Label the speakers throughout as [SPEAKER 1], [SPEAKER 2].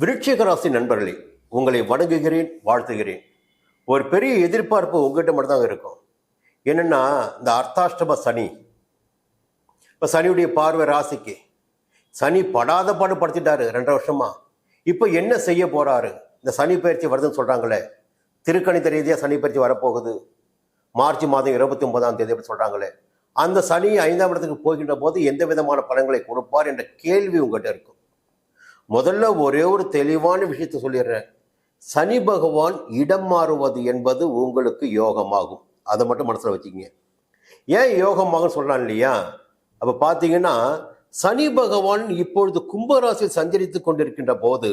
[SPEAKER 1] விருட்சிகராசி நண்பர்களே உங்களை வணங்குகிறேன் வாழ்த்துகிறேன். ஒரு பெரிய எதிர்பார்ப்பு உங்ககிட்ட மட்டும்தான் இருக்கும். என்னென்னா இந்த அர்த்தாஷ்டம சனி. இப்போ சனியுடைய பார்வை ராசிக்கு. சனி படாத பாடு படுத்திட்டாரு ரெண்டரை வருஷமா. இப்போ என்ன செய்ய போகிறாரு இந்த சனி பயிற்சி வருதுன்னு சொல்கிறாங்களே திருக்கணித ரீதியாக சனி பயிற்சி வரப்போகுது. மார்ச் மாதம் இருபத்தி ஒன்பதாம் தேதி அப்படி சொல்கிறாங்களே அந்த சனி ஐந்தாம் இடத்துக்கு போகின்ற போது எந்த விதமான பலன்களை கொடுப்பார் என்ற கேள்வி உங்கள்கிட்ட இருக்கும். முதல்ல ஒரே ஒரு தெளிவான விஷயத்தை சொல்லிடுறேன். சனி பகவான் இடம் மாறுவது என்பது உங்களுக்கு யோகமாகும். அதை மட்டும் மனசில் வச்சுக்கங்க. ஏன் யோகமாகும் சொல்கிறான் இல்லையா? அப்போ பார்த்தீங்கன்னா சனி பகவான் இப்பொழுது கும்பராசியில் சஞ்சரித்து கொண்டிருக்கின்ற போது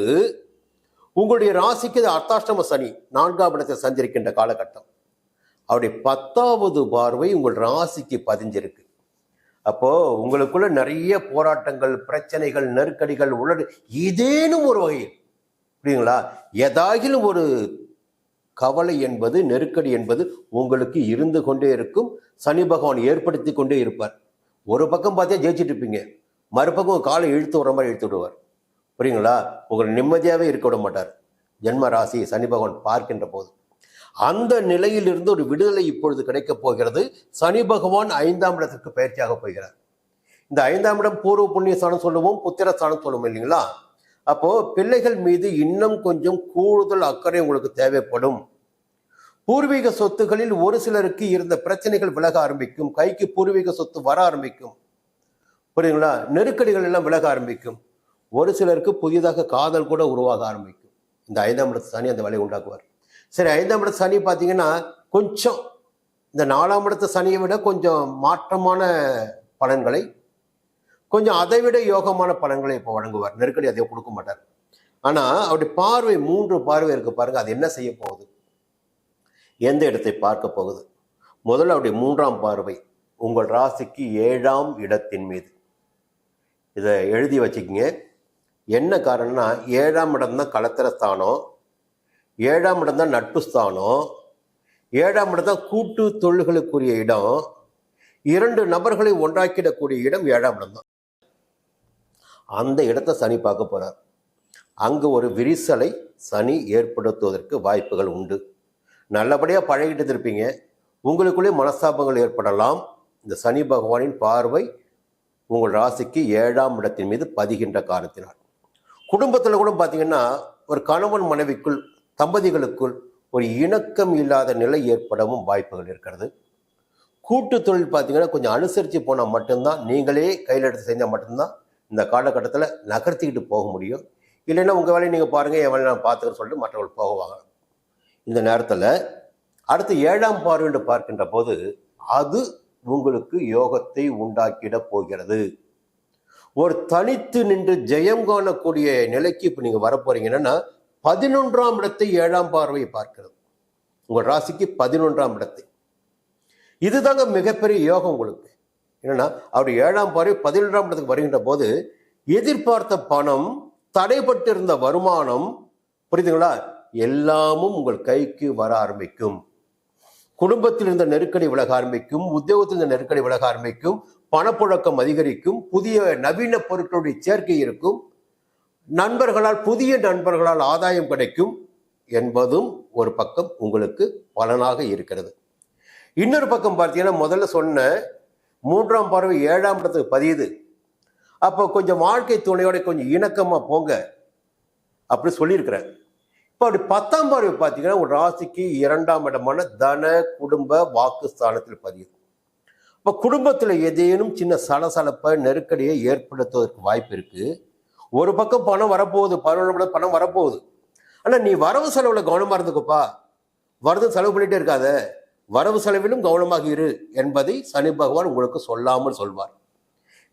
[SPEAKER 1] உங்களுடைய ராசிக்கு இது அர்த்தாஷ்டம சனி நான்காம் இடத்தில் சஞ்சரிக்கின்ற காலகட்டம். அவருடைய பத்தாவது பார்வை உங்கள் ராசிக்கு பதிஞ்சிருக்கு. அப்போ உங்களுக்குள்ள நிறைய போராட்டங்கள் பிரச்சனைகள் நெருக்கடிகள் உள்ள ஏதேனும் ஒரு வகையில். புரியுங்களா ஏதாகிலும் ஒரு கவலை என்பது நெருக்கடி என்பது உங்களுக்கு இருந்து கொண்டே இருக்கும். சனி பகவான் ஏற்படுத்தி கொண்டே இருப்பார். ஒரு பக்கம் பார்த்தா ஜெயிச்சிட்டு இருப்பீங்க. மறுபக்கம் காலை இழுத்து வர மாதிரி இழுத்து விடுவார். புரியுங்களா உங்களை நிம்மதியாகவே இருக்க விட மாட்டார். ஜென்ம ராசி சனி பகவான் பார்க்கின்ற போது. அந்த நிலையிலிருந்து ஒரு விடுதலை இப்பொழுது கிடைக்கப் போகிறது. சனி பகவான் ஐந்தாம் இடத்திற்கு பயிற்சியாக போகிறார். இந்த ஐந்தாம் இடம் பூர்வ புண்ணிய ஸ்தானம் சொல்லுவோம் புத்திர ஸ்தானம் சொல்லுவோம் இல்லைங்களா? அப்போ பிள்ளைகள் மீது இன்னும் கொஞ்சம் கூடுதல் அக்கறை உங்களுக்கு தேவைப்படும். பூர்வீக சொத்துகளில் ஒரு சிலருக்கு இருந்த பிரச்சனைகள் விலக ஆரம்பிக்கும். கைக்கு பூர்வீக சொத்து வர ஆரம்பிக்கும். புரியுங்களா நெருக்கடிகள் எல்லாம் விலக ஆரம்பிக்கும். ஒரு சிலருக்கு புதிதாக காதல் கூட உருவாக ஆரம்பிக்கும். இந்த ஐந்தாம் இடத்து சனி அந்த வேலையை உண்டாக்குவார். சரி ஐந்தாம் இடத்து சனி பார்த்தீங்கன்னா கொஞ்சம் இந்த நாலாம் இடத்து சனியை விட கொஞ்சம் மாற்றமான பலன்களை கொஞ்சம் அதை விட யோகமான பலன்களை இப்போ வழங்குவார். நெருக்கடி அதை கொடுக்க மாட்டார். ஆனால் அவருடைய பார்வை மூன்று பார்வை இருக்கு பாருங்க அது என்ன செய்ய போகுது? எந்த இடத்தை பார்க்க போகுது? முதல்ல அவருடைய மூன்றாம் பார்வை உங்கள் ராசிக்கு ஏழாம் இடத்தின் மீது. இதை எழுதி வச்சுக்கிங்க. என்ன காரணம்னா ஏழாம் இடம் தான் கலத்திர ஸ்தானம் ஏழாம் இடம் தான் நட்பு ஸ்தானம். ஏழாம் இடம் தான் கூட்டு தொழில்களுக்குரிய இடம். இரண்டு நபர்களை ஒன்றாக்கிடக்கூடிய இடம் ஏழாம் இடம் தான். அந்த இடத்தை சனி பார்க்க போகிறார் அங்கு ஒரு விரிசலை சனி ஏற்படுத்துவதற்கு வாய்ப்புகள் உண்டு. நல்லபடியாக பழகிட்டு இருப்பீங்க. உங்களுக்குள்ளே மனஸ்தாபங்கள் ஏற்படலாம். இந்த சனி பகவானின் பார்வை உங்கள் ராசிக்கு ஏழாம் இடத்தின் மீது பதிகின்ற காரணத்தினால். குடும்பத்தில் கூட பார்த்தீங்கன்னா ஒரு கணவன் மனைவிக்குள் தம்பதிகளுக்குள் ஒரு இணக்கம் இல்லாத நிலை ஏற்படவும் வாய்ப்புகள் இருக்கிறது. கூட்டு தொழில் பார்த்தீங்கன்னா கொஞ்சம் அனுசரித்து போனால் மட்டும்தான் நீங்களே கையில் எடுத்து செஞ்சால் மட்டும்தான் இந்த காலகட்டத்தில் நகர்த்திக்கிட்டு போக முடியும். இல்லைன்னா உங்கள் வேலையை நீங்கள் பாருங்கள் என் வேலையை நான் பார்த்துக்கிறேன்னு சொல்லிட்டு மற்றவர்கள் போகுவாங்க. இந்த நேரத்தில் அடுத்து ஏழாம் பார்வைன்னு பார்க்கின்ற போது அது உங்களுக்கு யோகத்தை உண்டாக்கிட போகிறது. ஒரு தனித்து நின்று ஜெயம் காணக்கூடிய நிலைக்கு இப்போ நீங்கள் வரப்போறீங்கன்னா பதினொன்றாம் இடத்தை ஏழாம் பார்வையை பார்க்கிறது. உங்கள் ராசிக்கு பதினொன்றாம் இடத்தை. இதுதாங்க மிகப்பெரிய யோகம் உங்களுக்கு. என்னன்னா அவருடைய ஏழாம் பார்வை பதினொன்றாம் இடத்துக்கு வருகின்ற போது எதிர்பார்த்த பணம் தடைப்பட்டிருந்த வருமானம் புரியுதுங்களா? எல்லாமும் உங்கள் கைக்கு வர ஆரம்பிக்கும். குடும்பத்தில் இருந்த நெருக்கடி விலக ஆரம்பிக்கும் உத்தியோகத்தில் இருந்த நெருக்கடி விலக ஆரம்பிக்கும் பணப்புழக்கம் அதிகரிக்கும் புதிய நவீன பொருட்களுடைய சேர்க்கை இருக்கும் நண்பர்களால் புதிய நண்பர்களால் ஆதாயம் கிடைக்கும் என்பதும் ஒரு பக்கம் உங்களுக்கு பலனாக இருக்கிறது. இன்னொரு பக்கம் பார்த்தீங்கன்னா முதல்ல சொன்ன மூன்றாம் பார்வை ஏழாம் இடத்துக்கு பதியுது. அப்போ கொஞ்சம் வாழ்க்கை துணையோட கொஞ்சம் இணக்கமாக போங்க அப்படி சொல்லியிருக்கிறேன் இப்போ அப்படி பத்தாம் பார்வை பார்த்தீங்கன்னா ஒரு ராசிக்கு இரண்டாம் இடமான தன குடும்ப வாக்கு ஸ்தானத்தில் பதியுது. இப்போ குடும்பத்தில் ஏதேனும் சின்ன சலசலப்பை நெருக்கடியை ஏற்படுத்துவதற்கு வாய்ப்பு இருக்குது ஒரு பக்கம் பணம் வரப்போகுது பணம் பணம் வரப்போகுது. ஆனால் நீ வரவு செலவில் கவனமாக இருந்துக்குப்பா. வரது செலவு பண்ணிகிட்டே இருக்காத. வரவு செலவிலும் கவனமாக இரு என்பதை சனி பகவான் உங்களுக்கு சொல்லாமல் சொல்வார்.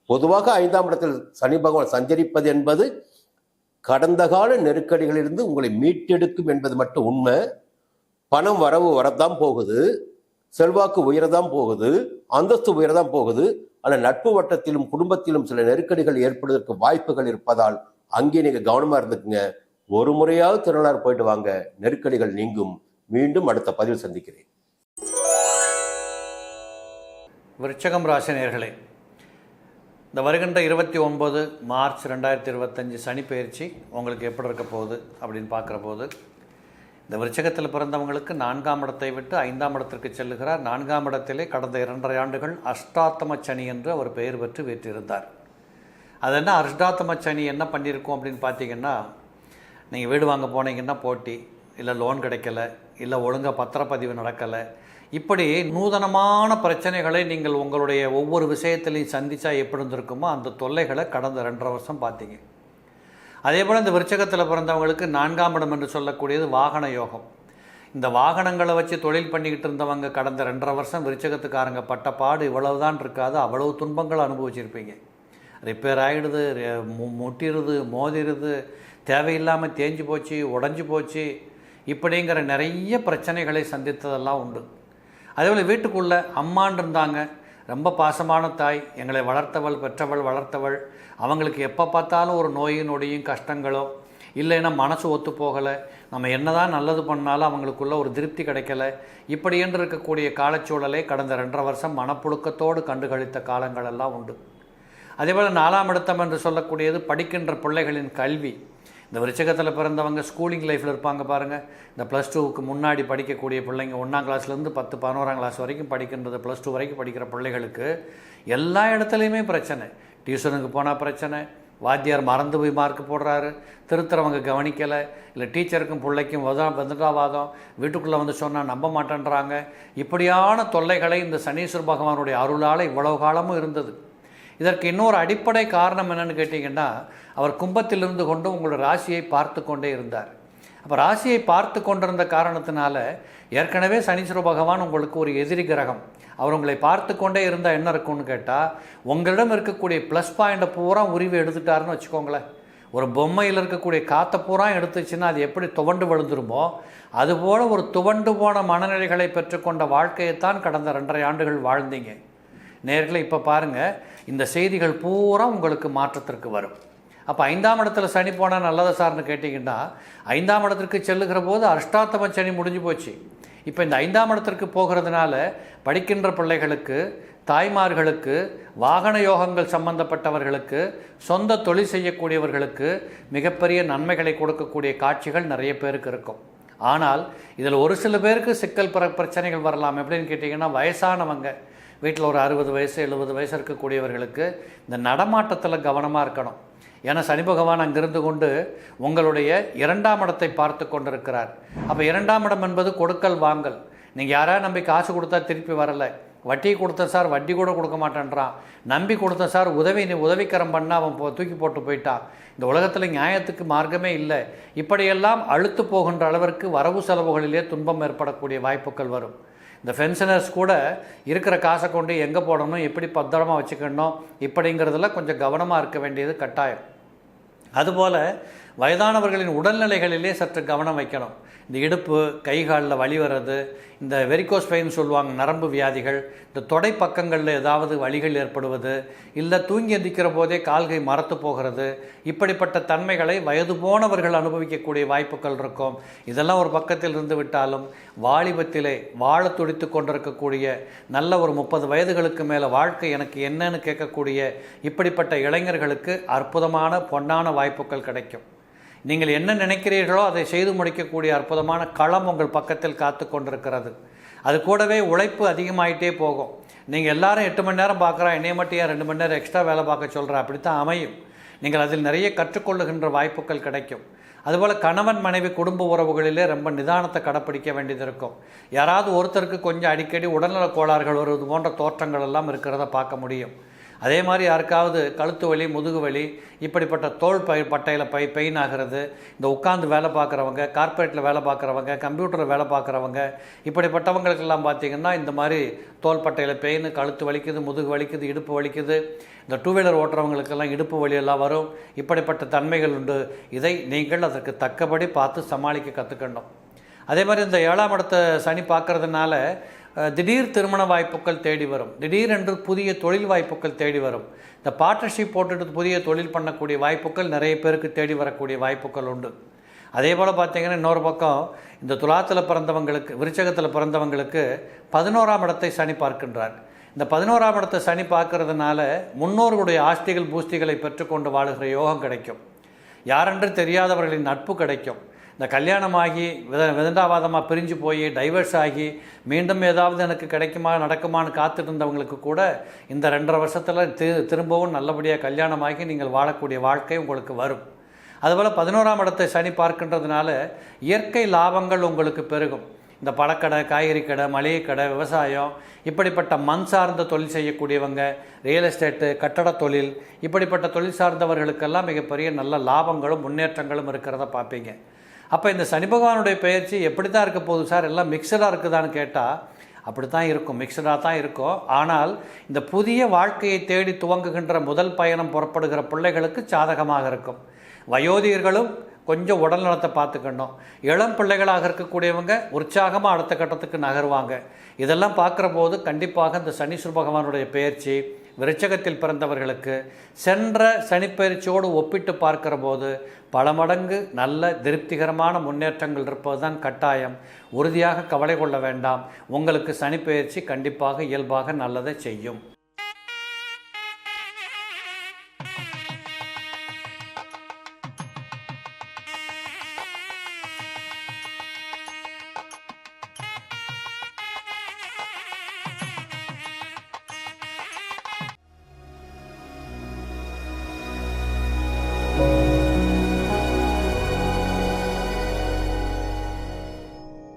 [SPEAKER 1] பொதுவாக ஐந்தாம் இடத்தில் சனி பகவான் சஞ்சரிப்பது என்பது கடந்த கால நெருக்கடிகளிலிருந்து உங்களை மீட்டெடுக்கும் என்பது மட்டும் உண்மை. பணம் வரவு வரத்தான் போகுது. செல்வாக்கு உயரதான் போகுது அந்தஸ்து உயரதான் போகுது. ஆனால் நட்பு வட்டத்திலும் குடும்பத்திலும் சில நெருக்கடிகள் ஏற்படுவதற்கு வாய்ப்புகள் இருப்பதால் அங்கே நீங்கள் கவனமாக இருந்துக்குங்க. ஒரு முறையாவது திருநள்ளாறு போயிட்டு வாங்க. நெருக்கடிகள் நீங்கும். மீண்டும் அடுத்த பதிவில் சந்திக்கிறேன்.
[SPEAKER 2] விருச்சகம் ராசினியர்களே இந்த வருகின்ற இருபத்தி ஒன்பது மார்ச் ரெண்டாயிரத்தி இருபத்தஞ்சி சனி பயிற்சி உங்களுக்கு எப்படி இருக்க போகுது அப்படின்னு பார்க்குற போது இந்த விருச்சகத்தில் பிறந்தவங்களுக்கு நான்காம் இடத்தை விட்டு ஐந்தாம் இடத்திற்கு செல்லுகிறார். நான்காம் இடத்திலே கடந்த இரண்டரை ஆண்டுகள் அஷ்டாத்தம சனி என்று அவர் பெயர் பெற்று வீற்றிருந்தார். அது என்ன? அஷ்டாத்தம சனி என்ன பண்ணியிருக்கோம் அப்படின்னு பார்த்தீங்கன்னா நீங்கள் வீடு வாங்க போனீங்கன்னா போட்டி இல்லை லோன் கிடைக்கல இல்லை ஒழுங்காக பத்திரப்பதிவு நடக்கலை. இப்படி நூதனமான பிரச்சனைகளை நீங்கள் உங்களுடைய ஒவ்வொரு விஷயத்திலையும் சந்தித்தா எப்படி இருந்திருக்குமோ அந்த தொல்லைகளை கடந்த ரெண்டரை வருஷம் பார்த்தீங்க. அதே போல் இந்த விருச்சகத்தில் பிறந்தவங்களுக்கு நான்காம் இடம் என்று சொல்லக்கூடியது வாகன யோகம். இந்த வாகனங்களை வச்சு தொழில் பண்ணிக்கிட்டு இருந்தவங்க கடந்த ரெண்டரை வருஷம் விருச்சகத்துக்காரங்க பட்ட பாடு இவ்வளவுதான் இருக்காது அவ்வளவு துன்பங்கள் அனுபவிச்சிருப்பீங்க. ரிப்பேர் ஆகிடுது மு- முட்டிடுது மோதிடுது தேவையில்லாமல் தேஞ்சு போச்சு உடஞ்சி போச்சு இப்படிங்கிற நிறைய பிரச்சனைகளை சந்தித்ததெல்லாம் உண்டு. அதேபோல் வீட்டுக்குள்ளே அம்மான் இருந்தாங்க ரொம்ப பாசமான தாய் எங்களை வளர்த்தவள் பெற்றவள் வளர்த்தவள். அவங்களுக்கு எப்போ பார்த்தாலும் ஒரு நோயும் நொடியும் கஷ்டங்களோ இல்லைன்னா மனசு ஒத்து போகலை. நம்ம என்னதான் நல்லது பண்ணாலும் அவங்களுக்குள்ள ஒரு திருப்தி கிடைக்கல. இப்படி என்று இருக்கக்கூடிய காலச்சூழலை கடந்த ரெண்டரை வருஷம் மனப்புழுக்கத்தோடு கண்டுகளித்த காலங்கள் எல்லாம் உண்டு அதேபோல் நாலாம் இடத்தம் என்று சொல்லக்கூடியது படிக்கின்ற பிள்ளைகளின் கல்வி. இந்த விருச்சகத்தில் பிறந்தவங்க ஸ்கூலிங் லைஃப்பில் இருப்பாங்க பாருங்கள் இந்த ப்ளஸ் டூவுக்கு முன்னாடி படிக்கக்கூடிய பிள்ளைங்க ஒன்றாம் கிளாஸ்லேருந்து பத்து பதினோராம் கிளாஸ் வரைக்கும் படிக்கின்றது ப்ளஸ் டூ வரைக்கும் படிக்கிற பிள்ளைகளுக்கு எல்லா இடத்துலையுமே பிரச்சனை. டியூஷனுக்கு போனால் பிரச்சனை வாத்தியார் மறந்து போய் மார்க் போடுறாரு. திருத்துறவங்க கவனிக்கலை இல்லை டீச்சருக்கும் பிள்ளைக்கும் வதா வந்துட்டாவாதம் வீட்டுக்குள்ளே வந்து சொன்னால் நம்ப மாட்டேன்றாங்க. இப்படியான தொல்லைகளை இந்த சனீஸ்வர பகவானுடைய அருளால் இவ்வளவு காலமும் இருந்தது. இதற்கு இன்னொரு அடிப்படை காரணம் என்னன்னு கேட்டிங்கன்னா அவர் கும்பத்திலிருந்து கொண்டு உங்களோட ராசியை பார்த்து கொண்டே இருந்தார். அப்போ ராசியை பார்த்து கொண்டிருந்த காரணத்தினால ஏற்கனவே சனீஸ்வர பகவான் உங்களுக்கு ஒரு எதிரி கிரகம். அவர் உங்களை பார்த்து கொண்டே இருந்தால் என்ன இருக்கும்னு கேட்டால் உங்களிடம் இருக்கக்கூடிய ப்ளஸ் பாயிண்ட்டை பூரா உருவி எடுத்துட்டாருன்னு வச்சுக்கோங்களேன். ஒரு பொம்மையில் இருக்கக்கூடிய காற்றை பூரா எடுத்துச்சுன்னா அது எப்படி துவண்டு விழுந்துருமோ அதுபோல் ஒரு துவண்டு போன மனநிலைகளை பெற்றுக்கொண்ட வாழ்க்கையைத்தான் கடந்த ரெண்டரை ஆண்டுகள் வாழ்ந்தீங்க. நேர்களை இப்போ பாருங்கள் இந்த செய்திகள் பூரா உங்களுக்கு மாற்றத்திற்கு வரும். அப்போ ஐந்தாம் இடத்துல சனி போனால் நல்லதா சார்னு கேட்டிங்கன்னா ஐந்தாம் இடத்திற்கு செல்லுகிற போது அஷ்டாத்தம சனி முடிஞ்சு போச்சு. இப்போ இந்த ஐந்தாம் இடத்திற்கு போகிறதுனால படிக்கின்ற பிள்ளைகளுக்கு தாய்மார்களுக்கு வாகன யோகங்கள் சம்பந்தப்பட்டவர்களுக்கு சொந்த தொழில் செய்யக்கூடியவர்களுக்கு மிகப்பெரிய நன்மைகளை கொடுக்கக்கூடிய காட்சிகள் நிறைய பேருக்கு இருக்கும். ஆனால் இதில் ஒரு சில பேருக்கு சிக்கல் பிற பிரச்சனைகள் வரலாம். எப்படின்னு கேட்டிங்கன்னா வயசானவங்க வீட்டில் ஒரு அறுபது வயசு எழுபது வயசு இருக்கக்கூடியவர்களுக்கு இந்த நடமாட்டத்தில் கவனமாக இருக்கணும். ஏன்னா சனி பகவான் அங்கிருந்து கொண்டு உங்களுடைய இரண்டாம் இடத்தை பார்த்து கொண்டிருக்கிறார். அப்போ இரண்டாம் இடம் என்பது கொடுக்கல் வாங்கல். நீங்கள் யாராவது நம்பி காசு கொடுத்தா திருப்பி வரலை. வட்டி கொடுத்த சார் வட்டி கூட கொடுக்க மாட்டேன்றான். நம்பி கொடுத்த சார் உதவி நீ உதவிக்கரம் பண்ண அவன் போ- தூக்கி போட்டு போயிட்டான் இந்த உலகத்தில் நியாயத்துக்கு மார்க்கமே இல்லை. இப்படியெல்லாம் அழுத்து போகின்ற அளவிற்கு வரவு செலவுகளிலே துன்பம் ஏற்படக்கூடிய வாய்ப்புகள் வரும். இந்த ஃபென்ஷனர்ஸ் கூட இருக்கிற காசை கொண்டு எங்கே போடணும் எப்படி பத்திரமாக வச்சுக்கணும் இப்படிங்கிறதுல கொஞ்சம் கவனமாக இருக்க வேண்டியது கட்டாயம். அதுபோல் வயதானவர்களின் உடல்நிலைகளிலே சற்று கவனம் வைக்கணும். இந்த இடுப்பு கைகாலில் வலி வர்றது இந்த வெரிகோஸ் பெயின் சொல்லுவாங்க நரம்பு வியாதிகள் இந்த தொடை பக்கங்களில் ஏதாவது வழிகள் ஏற்படுவது இல்லை தூங்கி எந்திக்கிற போதே கால்கை மரத்து போகிறது இப்படிப்பட்ட தன்மைகளை வயது போனவர்கள் அனுபவிக்கக்கூடிய வாய்ப்புகள் இருக்கும். இதெல்லாம் ஒரு பக்கத்தில் இருந்து விட்டாலும் வாலிபத்திலே வாழ துடித்து கொண்டிருக்கக்கூடிய நல்ல ஒரு முப்பது வயதுகளுக்கு மேலே வாழ்க்கை எனக்கு என்னன்னு கேட்கக்கூடிய இப்படிப்பட்ட இளைஞர்களுக்கு அற்புதமான பொன்னான வாய்ப்புகள் கிடைக்கும். நீங்கள் என்ன நினைக்கிறீர்களோ அதை செய்து முடிக்கக்கூடிய அற்புதமான களம் உங்கள் பக்கத்தில் காத்து கொண்டிருக்கிறது. அது கூடவே உழைப்பு அதிகமாயிட்டே போகும். நீங்கள் எல்லாரும் எட்டு மணி நேரம் பார்க்குறா என்னைய மட்டும் ஏன் ரெண்டு மணி நேரம் எக்ஸ்ட்ரா வேலை பார்க்க சொல்கிறா அப்படித்தான் அமையும். நீங்கள் அதில் நிறைய கற்றுக்கொள்ளுகின்ற வாய்ப்புகள் கிடைக்கும். அதுபோல் கணவன் மனைவி குடும்ப உறவுகளிலே ரொம்ப நிதானத்தை கடைப்பிடிக்க வேண்டியது இருக்கும். யாராவது ஒருத்தருக்கு கொஞ்சம் அடிக்கடி உடல்நலக் கோளாறுகள் வருவது போன்ற தோற்றங்கள் எல்லாம் இருக்கிறத பார்க்க முடியும். அதே மாதிரி யாருக்காவது கழுத்து வலி முதுகு வலி இப்படிப்பட்ட தோல் பை பட்டையில் பை பெயின் ஆகிறது இந்த உட்காந்து வேலை பார்க்குறவங்க கார்ப்பரேட்டில் வேலை பார்க்குறவங்க கம்ப்யூட்டரில் வேலை பார்க்குறவங்க இப்படிப்பட்டவங்களுக்கெல்லாம் பார்த்தீங்கன்னா இந்த மாதிரி தோல் பட்டையில் பெயின் கழுத்து வலிக்குது முதுகு வலிக்குது இடுப்பு வலிக்குது. இந்த டூ வீலர் ஓட்டுறவங்களுக்கெல்லாம் இடுப்பு வலியெல்லாம் வரும். இப்படிப்பட்ட தன்மைகள் உண்டு. இதை நீங்கள் அதற்கு தக்கபடி பார்த்து சமாளிக்க கற்றுக்கணும் அதே மாதிரி இந்த ஏழாம் இடத்தை சனி பார்க்கறதுனால திடீர் திருமண வாய்ப்புகள் தேடி வரும். திடீரென்று புதிய தொழில் வாய்ப்புகள் தேடி வரும். இந்த பார்ட்னர்ஷிப் போட்டுட்டு புதிய தொழில் பண்ணக்கூடிய வாய்ப்புகள் நிறைய பேருக்கு தேடி வரக்கூடிய வாய்ப்புகள் உண்டு. அதே போல் பார்த்தீங்கன்னா இன்னொரு பக்கம் இந்த துலாத்தில் பிறந்தவங்களுக்கு விருச்சகத்தில் பிறந்தவங்களுக்கு பதினோராம் இடத்தை சனி பார்க்கின்றார். இந்த பதினோராம் இடத்தை சனி பார்க்கறதுனால முன்னோர்களுடைய ஆஸ்திகள் பூஸ்திகளை பெற்றுக்கொண்டு வாழுகிற யோகம் கிடைக்கும். யாரென்று தெரியாதவர்களின் நட்பு கிடைக்கும். இந்த கல்யாணமாகி வித விதண்டாவாதமாக பிரிஞ்சு போய் டைவர்ஸ் ஆகி மீண்டும் ஏதாவது எனக்கு கிடைக்குமா நடக்குமான்னு காத்துட்டு இருந்தவங்களுக்கு கூட இந்த ரெண்டரை வருஷத்தில் தி திரும்பவும் நல்லபடியாக கல்யாணமாகி நீங்கள் வாழக்கூடிய வாழ்க்கை உங்களுக்கு வரும். அதுபோல் பதினோராம் இடத்தை சனி பார்க்கின்றதுனால இயற்கை லாபங்கள் உங்களுக்கு பெருகும். இந்த பழக்கடை காய்கறி கடை மளிகை கடை விவசாயம் இப்படிப்பட்ட மண் சார்ந்த தொழில் செய்யக்கூடியவங்க ரியல் எஸ்டேட்டு கட்டட தொழில் இப்படிப்பட்ட தொழில் சார்ந்தவர்களுக்கெல்லாம் மிகப்பெரிய நல்ல லாபங்களும் முன்னேற்றங்களும் இருக்கிறத பார்ப்பீங்க. அப்போ இந்த சனி பகவானுடைய பயிற்சி எப்படி தான் இருக்க போகுது சார்? எல்லாம் மிக்சடாக இருக்குதான்னு கேட்டால் அப்படி தான் இருக்கும். மிக்சடாக தான் இருக்கும். ஆனால் இந்த புதிய வாழ்க்கையை தேடி துவங்குகின்ற முதல் பயணம் புறப்படுகிற பிள்ளைகளுக்கு சாதகமாக இருக்கும். வயோதிகர்களும் கொஞ்சம் உடல் நலத்தை பார்த்துக்கணும். இளம் பிள்ளைகளாக இருக்கக்கூடியவங்க உற்சாகமாக அடுத்த கட்டத்துக்கு நகருவாங்க. இதெல்லாம் பார்க்குற போது கண்டிப்பாக இந்த சனீஸ்வர பகவானுடைய பயிற்சி விருச்சகத்தில் பிறந்தவர்களுக்கு சென்ற சனிப்பயிற்சியோடு ஒப்பிட்டு பார்க்கிற போது பல மடங்கு நல்ல திருப்திகரமான முன்னேற்றங்கள் இருப்பதுதான் கட்டாயம். உறுதியாக கவலை கொள்ள வேண்டாம். உங்களுக்கு சனிப்பயிற்சி கண்டிப்பாக இயல்பாக நல்லதை செய்யும்.